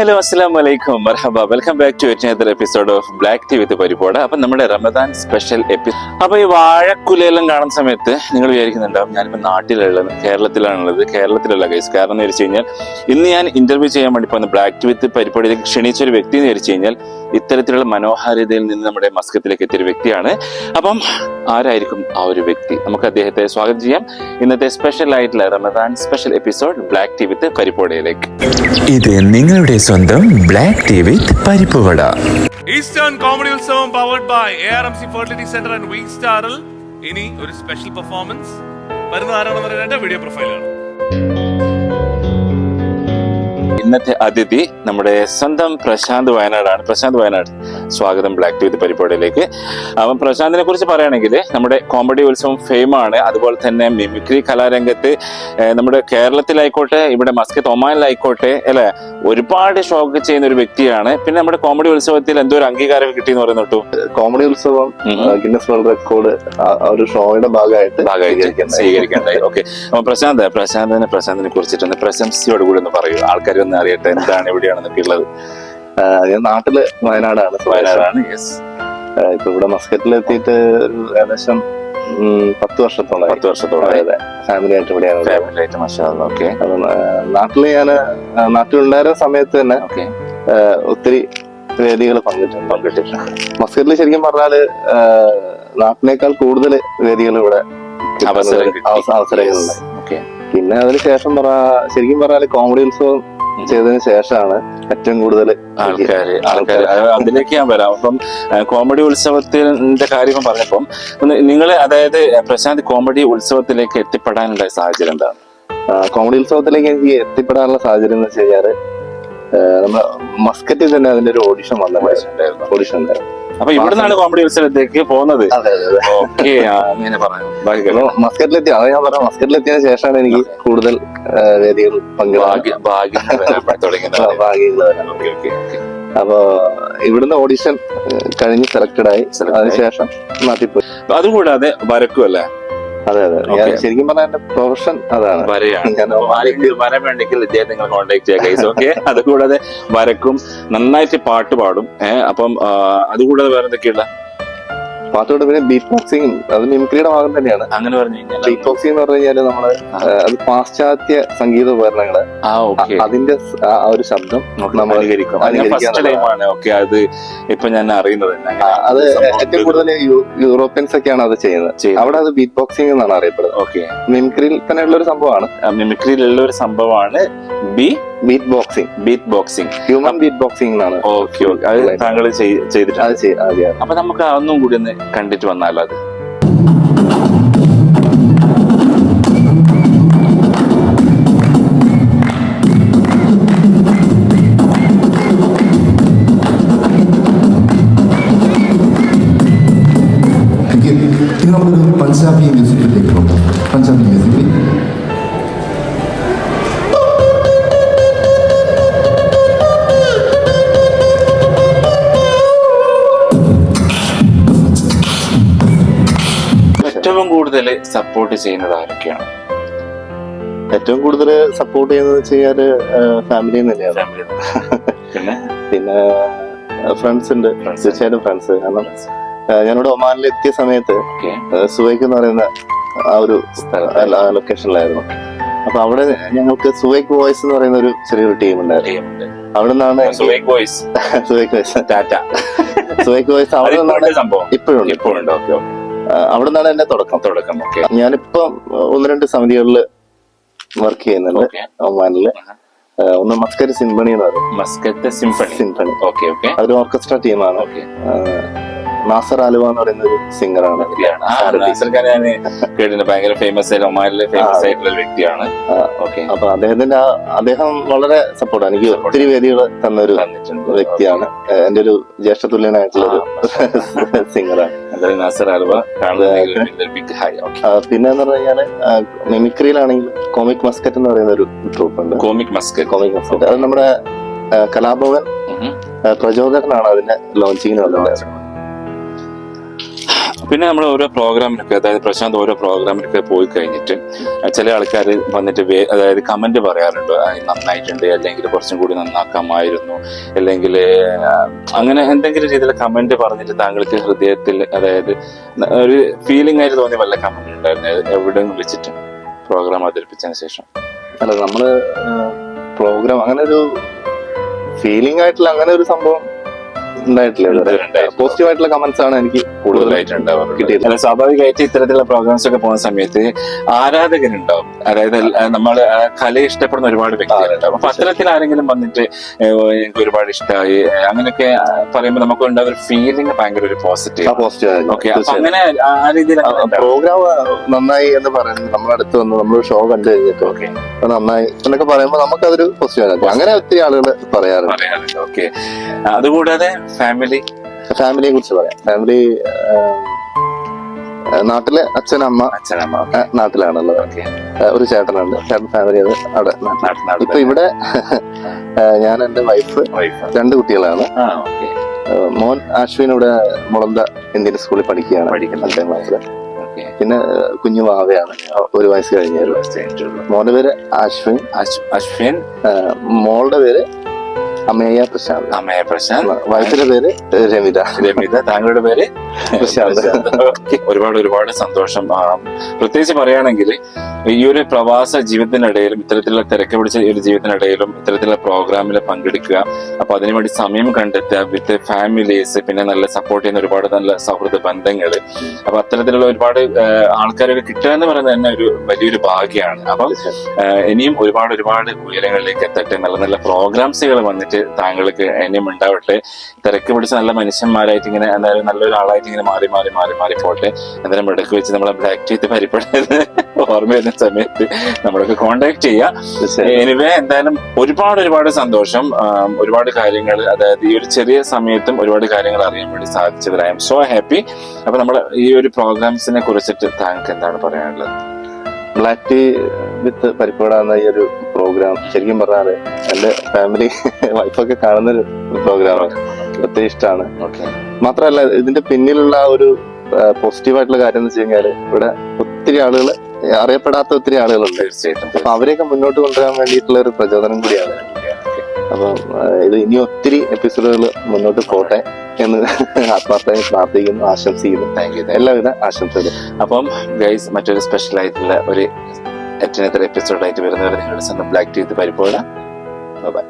Hello അസ്സാം വലൈക്കും മർഹബ വെൽക്കം ബാക്ക് ടു ഏറ്റവും episode of black tea with പരിപാട്. അപ്പൊ നമ്മുടെ റമദാൻ സ്പെഷ്യൽ എപ്പിസോഡ് അപ്പൊ ഈ വാഴക്കുലയെല്ലാം കാണുന്ന സമയത്ത് നിങ്ങൾ വിചാരിക്കുന്നുണ്ടാവും ഞാനിപ്പോ നാട്ടിലുള്ളത് കേരളത്തിലാണുള്ളത്. കേരളത്തിലുള്ള കേസ് കാരണം എന്ന് വെച്ച് കഴിഞ്ഞാൽ ഇന്ന് ഞാൻ ഇന്റർവ്യൂ ചെയ്യാൻ വേണ്ടി പോകുന്ന ബ്ലാക്ക് ടി വിത്ത് പരിപാടിയിലേക്ക് ക്ഷണിച്ച ഒരു വ്യക്തി എന്ന് വെച്ച് കഴിഞ്ഞാൽ ഇത്തരത്തിലുള്ള മനോഹാരിതയിൽ നിന്ന് നമ്മുടെ മസ്കത്തിലേക്ക് എത്തിയൊരു വ്യക്തിയാണ്. അപ്പം ആരായിരിക്കും ആ ഒരു വ്യക്തി? നമുക്ക് അദ്ദേഹത്തെ സ്വാഗതം ചെയ്യാം. ഇന്നത്തെ സ്പെഷ്യൽ ആയിട്ടുള്ള Ramadan special episode black tea with പരിപ്പോടയിലേക്ക് ഇത് നിങ്ങളുടെ സ്വന്തം black tea with parippuvada. Eastern comedy Utsavam powered by A R M C fertility centre and week സ്റ്റാറിൽ ഇനി ഒരു സ്പെഷ്യൽ പെർഫോമൻസ് വരുന്ന ആരാണെന്ന് പറയുന്നത് വീഡിയോ പ്രൊഫൈലാണ് ഇന്നത്തെ അതിഥി നമ്മുടെ സ്വന്തം പ്രശാന്ത് വയനാടാണ്. പ്രശാന്ത് വയനാട്. സ്വാഗതം ബ്ലാക്ക് ടൂത്ത് പരിപാടിയിലേക്ക്. അപ്പം പ്രശാന്തിനെ കുറിച്ച് പറയുകയാണെങ്കിൽ നമ്മുടെ കോമഡി ഉത്സവം ഫെയിമാണ് അതുപോലെ തന്നെ മിമിക്രി കലാരംഗത്ത് നമ്മുടെ കേരളത്തിലായിക്കോട്ടെ ഇവിടെ മസ്കത്ത് ഒമാനിലായിക്കോട്ടെ അല്ലെ? ഒരുപാട് ഷോക്ക് ചെയ്യുന്ന ഒരു വ്യക്തിയാണ്. പിന്നെ നമ്മുടെ കോമഡി ഉത്സവത്തിൽ എന്തോ ഒരു അംഗീകാരം കിട്ടിയെന്ന് പറയുന്നു കേട്ടു. കോമഡി ഉത്സവം. ഗിന്നസ് വേൾഡ് റെക്കോർഡ് ഒരു ഷോയുടെ ഭാഗമായിട്ട്. സ്വീകരിക്കേണ്ടായി ഓക്കെ അപ്പൊ പ്രശാന്ത് പ്രശാന്തിനെ പ്രശാന്തിനെ കുറിച്ചിട്ടൊന്ന് പ്രശംസയോട് കൂടി ഒന്ന് പറയൂ. ആൾക്കാർ ഒന്ന് അറിയട്ടെ എന്താണ് എവിടെയാണെന്നൊക്കെ ഉള്ളത്. ഞാൻ നാട്ടിൽ വയനാടാണ്. വയനാടാണ് യെസ് ഇപ്പൊ ഇവിടെ മസ്കറ്റിൽ എത്തിയിട്ട് ഒരു ഏകദേശം പത്ത് വർഷത്തോളം പത്ത് വർഷത്തോളം അതെ ഫാമിലി ആയിട്ട് ഇവിടെയാണ്. ഫാമിലി ആയിട്ട് മഷാ ഓക്കെ. നാട്ടിൽ ഞാൻ നാട്ടിലുണ്ടായിരുന്ന സമയത്ത് തന്നെ ഓക്കെ. ഒത്തിരി വേദികൾ പങ്കിട്ടുണ്ട് പങ്കിട്ടിട്ടുണ്ട്. മസ്കറ്റിൽ ശരിക്കും പറഞ്ഞാൽ നാട്ടിനേക്കാൾ കൂടുതൽ വേദികൾ ഇവിടെ അവസരം അവസരങ്ങളുണ്ട്. ഓക്കെ. പിന്നെ അതിന് ശേഷം പറ ശരിക്കും പറഞ്ഞാൽ കോമഡി ഉത്സവം ചെയ്തതിന് ശേഷമാണ് ഏറ്റവും കൂടുതൽ ആൾക്കാർ ആൾക്കാർ അതിലേക്ക് ഞാൻ വരാം. അപ്പം കോമഡി ഉത്സവത്തിന്റെ കാര്യം പറഞ്ഞപ്പം നിങ്ങൾ അതായത് പ്രശാന്ത് കോമഡി ഉത്സവത്തിലേക്ക് എത്തിപ്പെടാനുള്ള സാഹചര്യം എന്താണ്? കോമഡി ഉത്സവത്തിലേക്ക് എനിക്ക് എത്തിപ്പെടാനുള്ള സാഹചര്യം എന്ന് വെച്ച് കഴിഞ്ഞാൽ ആ, നമ്മുടെ മസ്കറ്റിൽ തന്നെ അതിന്റെ ഒരു ഓഡിഷൻ വന്നിട്ടുണ്ടായിരുന്നു ഓഡിഷൻ ഉണ്ടായിരുന്നു. അപ്പൊ ഇവിടുന്നാണ് കോമഡി ഉത്സവത്തിലേക്ക് പോകുന്നത്. ഓക്കെ അങ്ങനെ മസ്കറ്റിലെത്തി അതാ ഞാൻ പറയാം മസ്കറ്റിലെത്തിയതിനു ശേഷമാണ് എനിക്ക് കൂടുതൽ വേദികൾ അപ്പൊ ഇവിടുന്ന് ഓഡിഷൻ കഴിഞ്ഞ് സെലക്ടഡ് ആയി. അതിനുശേഷം നാട്ടിൽ പോയി. അതുകൂടാതെ വരക്കും അല്ലേ അതെ അതെ. ഞാൻ ശരിക്കും പറഞ്ഞാൽ എന്റെ പ്രൊഫഷൻ അതാണ്. വരയാണ്. വരം വേണ്ടെങ്കിൽ ഇദ്ദേഹം നിങ്ങൾ കോൺടാക്ട് ചെയ്യാം ഗൈസ് ഓക്കെ അതുകൂടാതെ വരക്കും. നന്നായിട്ട് പാട്ട് പാടും. ഏഹ് അപ്പം അതുകൂടാതെ വേറെ എന്തൊക്കെയുള്ള പാട്ടോട് പിന്നെ ബീറ്റ് ബോക്സിംഗ് അത് മിമിക്രിയുടെ ഭാഗം തന്നെയാണ്. അങ്ങനെ പറഞ്ഞു കഴിഞ്ഞാൽ ബീറ്റ് ബോക്സിംഗ് എന്ന് പറഞ്ഞു കഴിഞ്ഞാൽ നമ്മൾ അത് പാശ്ചാത്യ സംഗീത ഉപകരണങ്ങൾ. അതിന്റെ ആ ഒരു ശബ്ദം നമ്മൾ അത് ഇപ്പൊ ഞാൻ അറിയുന്നത്. അത് ഏറ്റവും കൂടുതൽ യൂറോപ്യൻസ് ഒക്കെയാണ് അത് ചെയ്യുന്നത്. അവിടെ അത് ബീറ്റ് ബോക്സിംഗ് എന്നാണ് അറിയപ്പെടുന്നത്. ഓക്കെ. മിമിക്രിയിൽ തന്നെയുള്ള ഒരു സംഭവമാണ് മിമിക്രിയിലുള്ള ഒരു സംഭവമാണ്. B beat boxing beat boxing human beat boxing എന്നാണ് ഓക്കെ ഓക്കെ. അത് താങ്കൾ ചെയ്- ചെയ്തിട്ടുണ്ട്. അപ്പൊ നമുക്ക് അതൊന്നും കൂടി ഒന്ന് കണ്ടിട്ട് വന്നാലോ അത്? കൂടുതൽ സപ്പോർട്ട് ചെയ്യുന്നത് ആരൊക്കെയാണ് ഏറ്റവും കൂടുതൽ സപ്പോർട്ട് ചെയ്യുന്നത് വെച്ച് കഴിഞ്ഞാൽ ഫാമിലി തന്നെയാണ്. പിന്നെ? പിന്നെ ഫ്രണ്ട്സ് ഉണ്ട്. തീർച്ചയായിട്ടും ഫ്രണ്ട്സ് കാരണം ഞാനിവിടെ ഒമാനിൽ എത്തിയ സമയത്ത് സുവൈക്ക് എന്ന് പറയുന്ന ആ ഒരു ലൊക്കേഷനിലായിരുന്നു അപ്പൊ അവിടെ ഞങ്ങൾക്ക് സുവൈക്ക് വോയിസ് എന്ന് പറയുന്ന ഒരു ചെറിയൊരു ടീം ഉണ്ടായിരുന്നു. അവിടെ നിന്നാണ് voice. Suvaik voice. Tata Suvaik voice അവിടെ നിന്നാണ് ഇപ്പോഴുണ്ട് ഇപ്പോഴുണ്ട്. ഓക്കെ ഓക്കെ അവിടെ നിന്നാണ് എന്റെ തുടക്കം. തുടക്കം ഞാനിപ്പം ഒന്ന് രണ്ട് സമിതികളിൽ വർക്ക് ചെയ്യുന്നുണ്ട്. ഒമാനിൽ. ഒന്ന് മസ്കറ്റ് സിംഫണി എന്ന് പറയും. Muscat symphony. Symphony. Okay okay അതൊരു ഓർക്കസ്ട്ര ടീമാണ് ഓക്കെ നാസർ ആലുവ എന്ന് പറയുന്ന ഒരു സിംഗറാണ് ആ നാസർ ഖാൻ ഞാൻ കേട്ടിട്ടുണ്ട്. ഭയങ്കര ഫേമസ് ആയിട്ട് ഒമാനിലെ ഫേമസ് ആയിട്ടുള്ള വ്യക്തിയാണ്. ഓക്കെ അപ്പൊ അദ്ദേഹത്തിന്റെ ആ അദ്ദേഹം വളരെ സപ്പോർട്ടാണ് എനിക്ക് ഒത്തിരി വേദികൾ തന്നൊരു ഒരു വ്യക്തിയാണ്. എന്റെ ഒരു ജ്യേഷ്ഠതുല്യനായിട്ടുള്ള ഒരു സിംഗറാണ് പിന്നെ എന്ന് പറഞ്ഞു മിമിക്രിയിലാണെങ്കിൽ കോമിക് മസ്കറ്റ് എന്ന് പറയുന്ന ഒരു ട്രൂപ്പ് ഉണ്ട്. Comic Muscat. Comic Muscat. അത് നമ്മുടെ കലാഭവൻ പ്രചോദകനാണ് അതിന്റെ ലോഞ്ചിങ്ങിന് വന്നത്. പിന്നെ നമ്മൾ ഓരോ പ്രോഗ്രാമിനൊക്കെ അതായത് പ്രശാന്ത് ഓരോ പ്രോഗ്രാമിനൊക്കെ പോയി കഴിഞ്ഞിട്ട് ചില ആൾക്കാർ വന്നിട്ട് അതായത് കമന്റ് പറയാറുണ്ട് നന്നായിട്ടുണ്ട് അല്ലെങ്കിൽ കുറച്ചും കൂടി നന്നാക്കാമായിരുന്നു അല്ലെങ്കിൽ അങ്ങനെ എന്തെങ്കിലും രീതിയിൽ കമന്റ് പറഞ്ഞിട്ട് താങ്കൾക്ക് ഹൃദയത്തിൽ അതായത് ഒരു ഫീലിംഗ് ആയിട്ട് തോന്നിയ വല്ല കമന്റ് ഉണ്ടായിരുന്നു? എവിടെ വിളിച്ചിട്ട് പ്രോഗ്രാം അവതരിപ്പിച്ചതിന് ശേഷം. അല്ല നമ്മൾ പ്രോഗ്രാം അങ്ങനെ ഒരു ഫീലിംഗ് ആയിട്ടുള്ള അങ്ങനെ ഒരു സംഭവം ഉണ്ടായിട്ടില്ല ഉണ്ടായിട്ടില്ല. പോസിറ്റീവ് ആയിട്ടുള്ള കമന്റ്സ് ആണ് എനിക്ക് കൂടുതലായിട്ട് കിട്ടിയത്. സ്വാഭാവികമായിട്ട് ഇത്തരത്തിലുള്ള പ്രോഗ്രാംസ് ഒക്കെ പോകുന്ന സമയത്ത് ആരാധകരുണ്ടാവും. അതായത് നമ്മൾ കലയെ ഇഷ്ടപ്പെടുന്ന ഒരുപാട് വ്യക്തികളുണ്ടാവും. അപ്പൊ അത്തരത്തിൽ ആരെങ്കിലും വന്നിട്ട് എനിക്ക് ഒരുപാട് ഇഷ്ടമായി അങ്ങനെയൊക്കെ പറയുമ്പോൾ നമുക്ക് ഉണ്ടാവുന്ന ഒരു ഫീലിംഗ് ഭയങ്കര ഒരു പോസിറ്റീവ് പോസിറ്റീവ് ഓക്കെ അങ്ങനെ ആ രീതിയിൽ പ്രോഗ്രാം നന്നായി എന്ന് പറയുന്നത് നമ്മുടെ അടുത്ത് വന്ന് നമ്മൾ ഷോ കണ്ടു കഴിഞ്ഞിട്ട് ഓക്കെ നന്നായി എന്നൊക്കെ പറയുമ്പോൾ നമുക്കതൊരു പോസിറ്റീവ് അങ്ങനെ ഒത്തിരി ആളുകൾ പറയാറുണ്ട്. ഓക്കെ അതുകൂടാതെ ഫാമിലി ഫാമിലിയെ കുറിച്ച് പറയാം. ഫാമിലി നാട്ടിലെ അച്ഛനമ്മ അച്ഛനമ്മ നാട്ടിലാണല്ലോ നാട്ടിലാണുള്ളത്. ഒരു ചേട്ടനുണ്ട്. ചേട്ടൻ ഫാമിലി അത് അവിടെ. ഇപ്പൊ ഇവിടെ ഞാൻ എന്റെ വൈഫ് രണ്ട് കുട്ടികളാണ്. മോൻ അശ്വിൻ ഇവിടെ മുളന്ത ഇന്ത്യൻ സ്കൂളിൽ പഠിക്കുകയാണ്. അഞ്ചാം ക്ലാസ്സിൽ പിന്നെ കുഞ്ഞു വാവയാണ്. ഒരു വയസ്സ് കഴിഞ്ഞ മോന്റെ പേര് അശ്വിൻ അശ്വിൻ മോളുടെ പേര് അമേയ പ്രശാന്ത്. അമ്മയ പ്രശാന്ത്. വൈഫിന്റെ പേര് രമിത. രമിത. താങ്കളുടെ പേര്? പ്രശാന്ത്. ഒരുപാട് ഒരുപാട് സന്തോഷം. പ്രത്യേകിച്ച് പറയുകയാണെങ്കിൽ ഈ ഒരു പ്രവാസ ജീവിതത്തിനിടയിലും ഇത്തരത്തിലുള്ള തിരക്ക് പിടിച്ച ഈ ഒരു ജീവിതത്തിനിടയിലും ഇത്തരത്തിലുള്ള പ്രോഗ്രാമിൽ പങ്കെടുക്കുക. അപ്പൊ അതിനുവേണ്ടി സമയം കണ്ടെത്തുക വിത്ത് ഫാമിലീസ് പിന്നെ നല്ല സപ്പോർട്ട് ചെയ്യുന്ന ഒരുപാട് നല്ല സൗഹൃദ ബന്ധങ്ങൾ അപ്പൊ അത്തരത്തിലുള്ള ഒരുപാട് ആൾക്കാരൊക്കെ കിട്ടുക എന്ന് പറയുന്നത് തന്നെ ഒരു വലിയൊരു ഭാഗ്യമാണ്. അപ്പം ഇനിയും ഒരുപാട് ഒരുപാട് ഉയരങ്ങളിലേക്ക് എത്തട്ടെ നല്ല നല്ല പ്രോഗ്രാംസുകൾ വന്നിട്ട് താങ്കൾക്ക് ഇനിയും ഉണ്ടാവട്ടെ. തിരക്ക് പിടിച്ച് നല്ല മനുഷ്യന്മാരായിട്ട് ഇങ്ങനെ എന്തായാലും നല്ലൊരാളായിട്ട് ഇങ്ങനെ മാറി മാറി മാറി മാറി പോട്ടെ. എന്തായാലും ഇടയ്ക്ക് വെച്ച് നമ്മളെ ബ്ലാക്ക് ചെയ്ത് പരിപ്പെടുന്നത് ഓർമ്മ വരുന്ന സമയത്ത് നമ്മളൊക്കെ കോണ്ടാക്ട് ചെയ്യാം. എനിവേ എന്തായാലും ഒരുപാട് ഒരുപാട് സന്തോഷം. ഒരുപാട് കാര്യങ്ങൾ അതായത് ഈ ഒരു ചെറിയ സമയത്തും ഒരുപാട് കാര്യങ്ങൾ അറിയാൻ വേണ്ടി സാധിച്ചതിൽ ഐ എം സോ ഹാപ്പി. അപ്പൊ നമ്മൾ ഈ ഒരു പ്രോഗ്രാംസിനെ കുറിച്ചിട്ട് താങ്കൾക്ക് എന്താണ് പറയാനുള്ളത്? ബ്ലാക്ക് ടീ വിത്ത് പരിപ്പുവട എന്ന ഈ ഒരു പ്രോഗ്രാം ശരിക്കും പറഞ്ഞാൽ എന്റെ ഫാമിലി വൈഫൊക്കെ കാണുന്നൊരു പ്രോഗ്രാമാണ് ഒത്തിരി ഇഷ്ടമാണ് മാത്രമല്ല ഇതിന്റെ പിന്നിലുള്ള ഒരു പോസിറ്റീവ് ആയിട്ടുള്ള കാര്യം എന്ന് വെച്ച് കഴിഞ്ഞാൽ ഇവിടെ ഒത്തിരി ആളുകൾ അറിയപ്പെടാത്ത ഒത്തിരി ആളുകളുണ്ട്. തീർച്ചയായിട്ടും. അപ്പൊ അവരെയൊക്കെ മുന്നോട്ട് കൊണ്ടുവരാൻ വേണ്ടിയിട്ടുള്ള ഒരു പ്രചോദനം കൂടിയാണ്. അപ്പം ഇത് ഇനി ഒത്തിരി എപ്പിസോഡുകൾ മുന്നോട്ട് പോട്ടെ എന്ന് ആത്മാർത്ഥമായി പ്രാർത്ഥിക്കുന്നു ആശംസിക്കുന്നു. താങ്ക് യു എല്ലാവിധ ആശംസകളും. അപ്പം ഗൈസ് മറ്റൊരു സ്പെഷ്യൽ ആയിട്ടുള്ള ഒരു എറ്റിനത്ര എപ്പിസോഡായിട്ട് വരുന്നവരെ നിങ്ങളുടെ സ്വന്തം ബ്ലാക്ക് ടീത്ത് പരിപ്പോഴ ബൈ